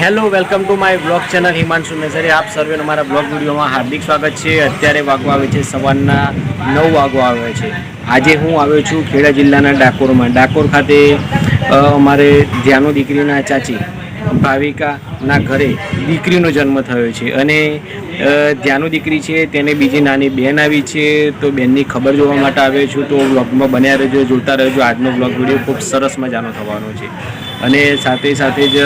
Hello, welcome to my blog channel Himanshu Nesari આપ સર્વે મારા બ્લોગ વિડીયોમાં હાર્દિક સ્વાગત છે. અત્યારે વાગો આવે છે સવારના નવ વાગો આવે છે. આજે હું આવ્યો છું ખેડા જિલ્લાના ડાકોરમાં. ડાકોર ખાતે અમારે જ્યાંનો દીકરીના ચાચી ભાવિકાના ઘરે દીકરીનો જન્મ થયો છે. અને અ, દીકરી છે તેને બીજી નાની બેન આવી છે તો બેનની ખબર જોવા માટે આવ્યો છું. તો વ્લોગમાં બન્યા રહેજો જોતા રહેજો. આજનો વ્લોગ વીડિયો ખૂબ સરસ મજાનો થવાનો છે. અને સાથે સાથે જ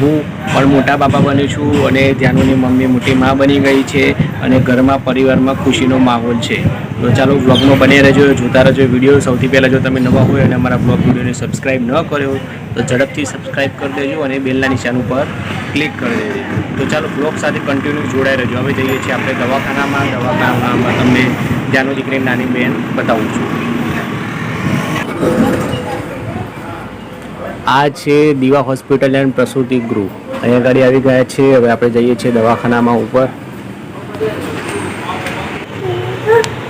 હું પણ મોટા બાપા બન્યો છું અને ત્યાંની મમ્મી મોટી મા બની ગઈ છે અને ઘરમાં પરિવારમાં ખુશીનો માહોલ છે. તો ચાલો બ્લોગમાં બને રહેજો, જોતા રહેજો વીડિયો સૌથી પહેલાં જો તમે નવા હોય અને અમારા બ્લોગ વિડીયોને સબસ્ક્રાઈબ ન કર્યો તો ઝડપથી સબસ્ક્રાઈબ કરી દેજો અને બેલના નિશાન ઉપર ક્લિક કરી દેજો. તો ચાલો બ્લોગ સાથે કન્ટિન્યુ જોડાઈ રહેજો. હવે જઈએ છીએ આપણે દવાખાનામાં. દવાખાનામાં તમને ત્યાંનો દીકરી નાની બેન બતાવું છું. આ છે દીવા હોસ્પિટલ એન્ડ પ્રસૂતિ ગૃહ. અહીંયા આગળ આવી ગયા છે. હવે આપણે જઈએ છીએ દવાખાનામાં ઉપર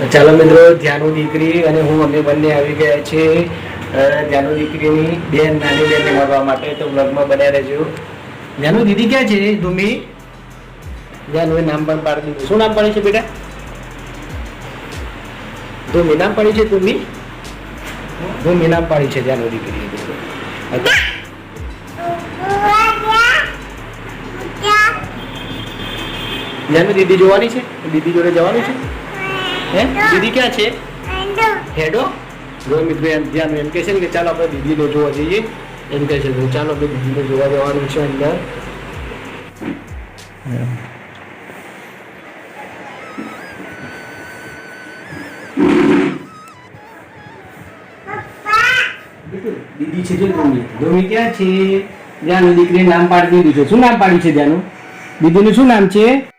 તો ચાલો મિત્રો, ધ્યાનુ દીકરી અને હું અમે બંને આવી ગયા છે ધ્યાનુ દીકરીની બેન, નાની બેન મળવા માટે તો બ્લોગમાં બન્યા રહેજો. ધ્યાનુ, દીદી ક્યાં છે? ધૂમી? ધ્યાનુ નામ પણ પાડી દીધું. શું નામ પાડ્યું છે બેટા? ધૂમી નામ પાડ્યું છે, ધૂમી? ધૂમી નામ પાડ્યું છે, ધ્યાનુ દીકરી ધ્યાનુ, દીદી જોવાની છે? દીદી જોડે જવાનું છે? હે? દીદી ક્યાં છે? હેડો. જો મિત્રો એમ ધ્યાન એમ કહે છે ને કે ચાલો આપણે દીદીને જોવા જઈએ. એમ કહે છે તો ચાલો આપણે દીદીને જોવા જવાનું છે અંદર. દીદી છે જો ધોમી ધોમી ક્યાં છે? જ્યાંનું દીકરી નામ પાડી દીધું છે. શું નામ પાડ્યું છે જ્યાંનું દીદીનું શું નામ છે?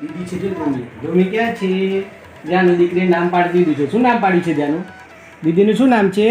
દીદી છે જો ક્યાં છે જ્યાંનું દીકરી નામ પાડી દીધું છે શું નામ પાડ્યું છે ત્યાંનું દીદીનું શું નામ છે?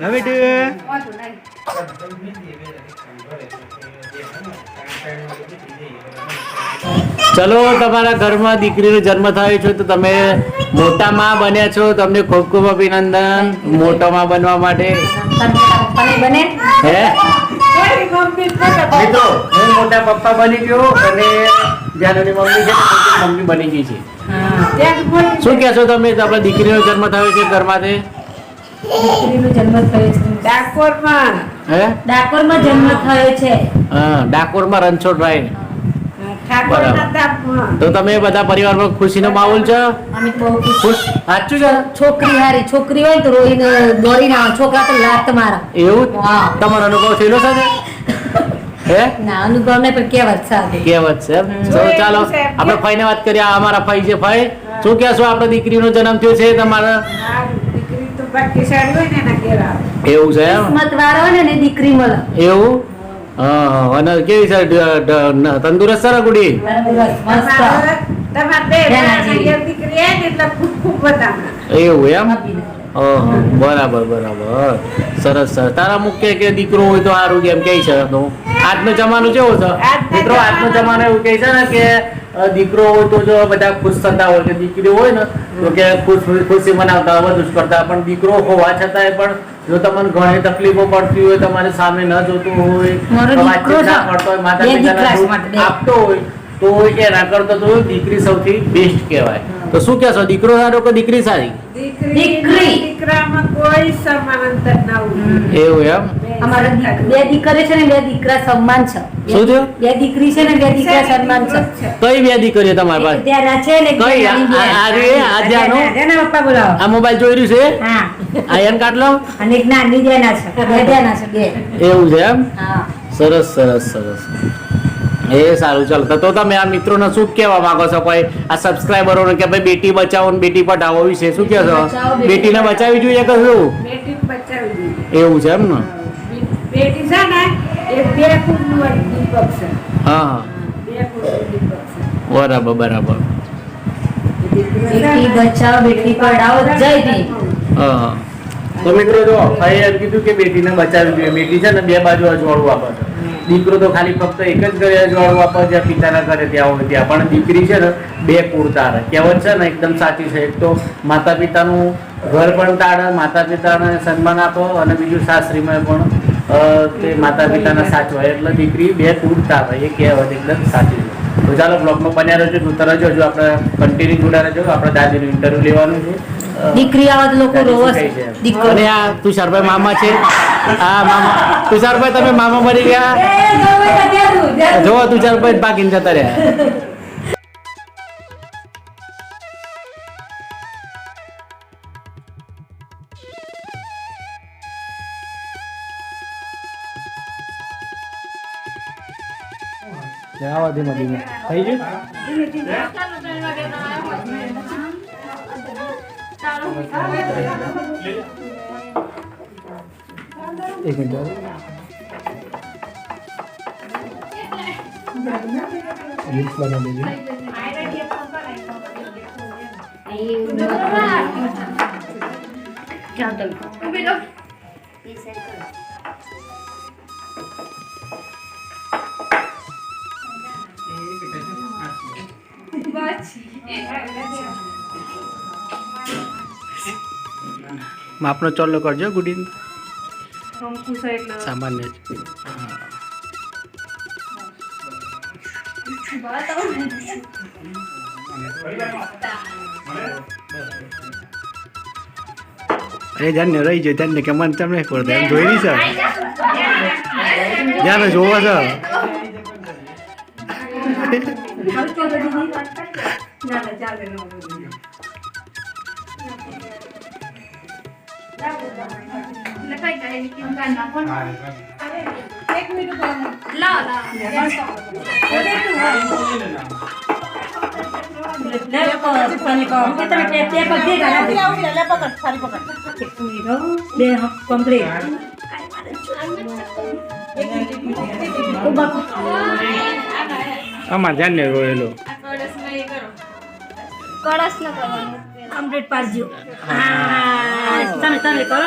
હવે ચલો તમારા ઘરમાં દીકરીનો જન્મ થયો છે તો તમે મોટા માં બન્યા છો. તમને ખૂબ ખૂબ અભિનંદન મોટા. માં બનવા માટે હે? મિત્રો હું મોટા પપ્પા બની ગયો અને જાનુની મમ્મી છે ને મોટી બની ગઈ છે. શું કહેશો તમે? આપણા દીકરીનો જન્મ થયો છે ઘરમાંથી? દીકરીનો જન્મ થયો છે. ડાકોરમાં. હે? ડાકોરમાં જન્મ થયો છે. હા ડાકોરમાં રણછોડભાઈ. તો તમે બધા પરિવારમાં ખુશીનો માહોલ છે? ખુશ. સાચું છે? છોકરી હારી. છોકરી હોય તો રોઈને દોડી ના છોકરા તો લાત મારા. એવું. તમારો અનુભવ થયેલો છે ને? હે? ના અનુભવ નહીં પણ કહેવત સાથે કહેવત છે? એમ? ચાલો આપણે ફઈને વાત કરીએ અમારા ફઈ છે ફઈ. શું કહેશો આપણે દીકરીનો જન્મ થયો છે તમારા? ને. એવું છે એમ? ને દીકરી મળે. એવું? હા અને કેવી છે ન- તંદુરસ્ત છે ને ને. એવું એમ? બરાબર બરાબર. સરસ સરસ. તારા મુખ્ય કે દીકરો હોય તો સારું કેમ કે છે તો? આજનો જમાનો કેવો છે મિત્રો આજનો જમાનો- એવું કહે છે ને કે દીકરો હોય તો જો બધા ખુશ થતા હોય કે દીકરી હોય ને તો કે ખુશ ખુશી મનાવતા હોય બધું કરતા પણ દીકરો હોવા છતાંય પણ જો તમને ઘણી તકલીફો પડતી હોય તમારે સામે ન જોતું હોય. કરતો હોય માતા પિતાના. આપતો હોય તો એના કરતા તો દીકરી સૌથી બેસ્ટ કહેવાય તો શું કહેશો દીકરો સારો કે દીકરી સારી દીકરી દીકરી. દીકરામાં કોઈ સમાન ના હોય. એવું એમ? બે અમારા બે દીકરી છે ને બે દીકરા સન્માન છે. શું થયું? બે દીકરી છે ને બે દીકરા સન્માન છે કઈ બે દીકરીઓ તમારી પાસે? ત્યાં છે ને કઈ? આ- રે, આ ધ્યાનો? ધ્યાના- ધ્યાના પપ્પા બોલાવો. આ મોબાઈલ જોઈ રહ્યું છે? હા. આયન કાટલો? લો અને એક નાની ધ્યાના છે બે ધ્યાના છે બે. એવું છે એમ? હા. સરસ સરસ સરસ. એ સારું ચાલો. તો- તો તમે આ મિત્રોને શું કહેવા માંગો છો? ભાઈ આ સબસ્ક્રાઇબરોને કે ભાઈ બેટી બચાવો ને બેટી પઢાવો વિશે શું કહો છો બેટી બેટીને બચાવવી જોઈએ કે શું? બચાવી. એવું છે એમ ને? બેટી છે ને એ બે કુળનું દીપક છે. હા હા. બે કુળનું દીપક છે. બરાબર બરાબર. બેટી બચાવો બેટી પઢાઓ જય ભીમ. હા હા. તો મિત્રો જો ભાઈએ એમ કીધું કે બેટીને બચાવવી જોઈએ. બેટી છે ને બે બાજુ અજવાળું આપે છે દીકરો તો ખાલી ફક્ત એક જ ઘરે અજવાળું આપે જ્યાં પિતાના ઘરે ત્યાં હોય ત્યાં પણ દીકરી છે ને બે કુળ તારે કહેવત છે ને એકદમ સાચી છે. એક તો માતા પિતાનું ઘર પણ તાળે માતા પિતાને સન્માન આપો અને બીજું સાસરીમાં પણ તે માતા પિતાના સાચવાય. એટલે દીકરી બે કુળ તારે એ કહેવત એકદમ સાચી છે. તો ચાલો બ્લોગમાં બન્યા રહેજો જોતા રહેજો. હજુ આપણે કન્ટિન્યુ જોડા રહેજો. આપણે દાદીનું ઇન્ટરવ્યુ લેવાનું છે. દીકરી આવા લોકો રોવે છે? છે? આ તુષારભાઈ મામા છે. આ મામા. તુષારભાઈ તમે મામા મળી ગયા? જો તુષારભાઈ પાકીને જતા રહ્યા. ધીમે ધીમે. થઈ ગયું? એક મિનિટ રીલ્સ બના દેજો માપનો ચોલ્લો કરજો સામાન્ય અરે જાને રહી જાય જાને કે મન તમને પડતો એમ જોઈ રહી છે જાને જોવા છે આમાં જાને રોયેલો કળશ ન કરવાનું કમ્પ્લીટ પાડજો હા તમે તમે કરો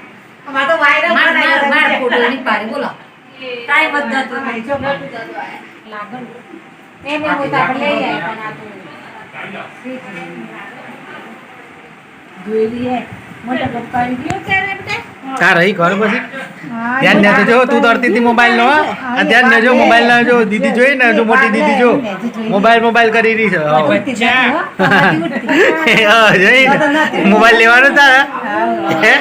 માં ભાઈ તમે મારે ધક્કો લાવ લાવ લે હોવા દે ને ફરી બેન માપમાં રાખજો આવી આવી બીજાને. માર માર માર ફોટો ની પાડી બોલો ટાઈમ જ નતો કા રહી ઘર પછી ધ્યાન ને જો તું દરતી હતી મોબાઈલ નો આ ધ્યાન ને જો મોબાઈલ ના જો દીદી જોઈ ને જો મોટી દીદી જો મોબાઈલ મોબાઈલ કરી રહી છે હા, મોબાઈલ લેવાનો તારા હે?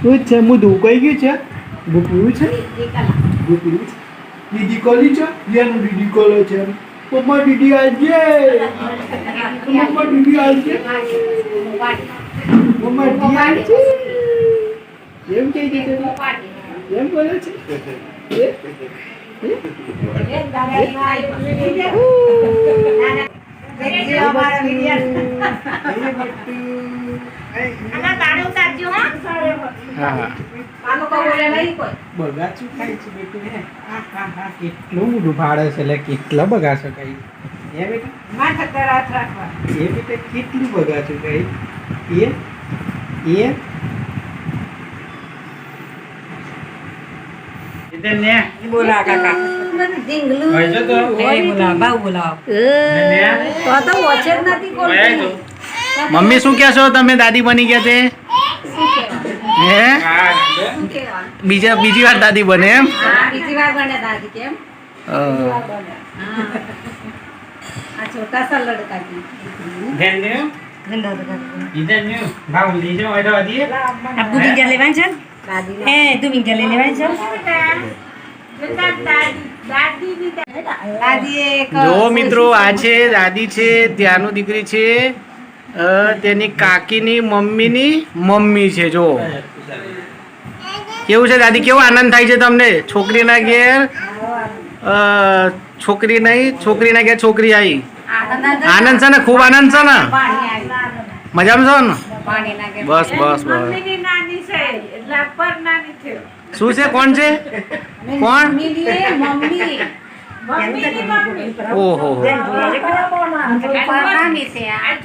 શું છે મુદું કઈ ગયું છે ગુપ્યું છે ગુપ્યું છે દીદી કોલી છે જેનું દીદી કોલો છે પપ્પા દીદી આજે પપ્પા દીદી આજે આજે એમ કહી દે એમ બોલે છે? કેટલું મોઢું ભાડે છે એટલે કેટલા બગાડશે કઈ એ બેટા કેટલું બગાડશું કઈ એ એ બોલા કાકા. એ બોલા બાઉ બોલાવો. તો તો વોચે જ નથી કોણ મમ્મી શું કહેશો? તમે દાદી બની ગયા છે? હે? બીજા બીજી વાર દાદી બને એમ? બીજી વાર બને દાદી કેમ? છોટા સા લડકા આ લેવાની છે હે તું વિંગર લઈ લેવાની છે દાદી જો મિત્રો આ છે? દાદી છે ત્યાંનું દીકરી છે અ, તેની કાકીની મમ્મીની મમ્મી છે જો. કેવું છે દાદી? કેવો આનંદ થાય છે તમને? છોકરીના ઘેર? અ, છોકરી નહીં છોકરીના ઘેર છોકરી આવી આનંદ છે ને? ખૂબ આનંદ છે ને? મજામાં છો ને? બસ બસ બસ. મમ્મીની નાની છે એટલે પર નાની છે. શું છે કોણ છે? કોણ? મમ્મી. મમ્મી. ઓહો નાની છે આ.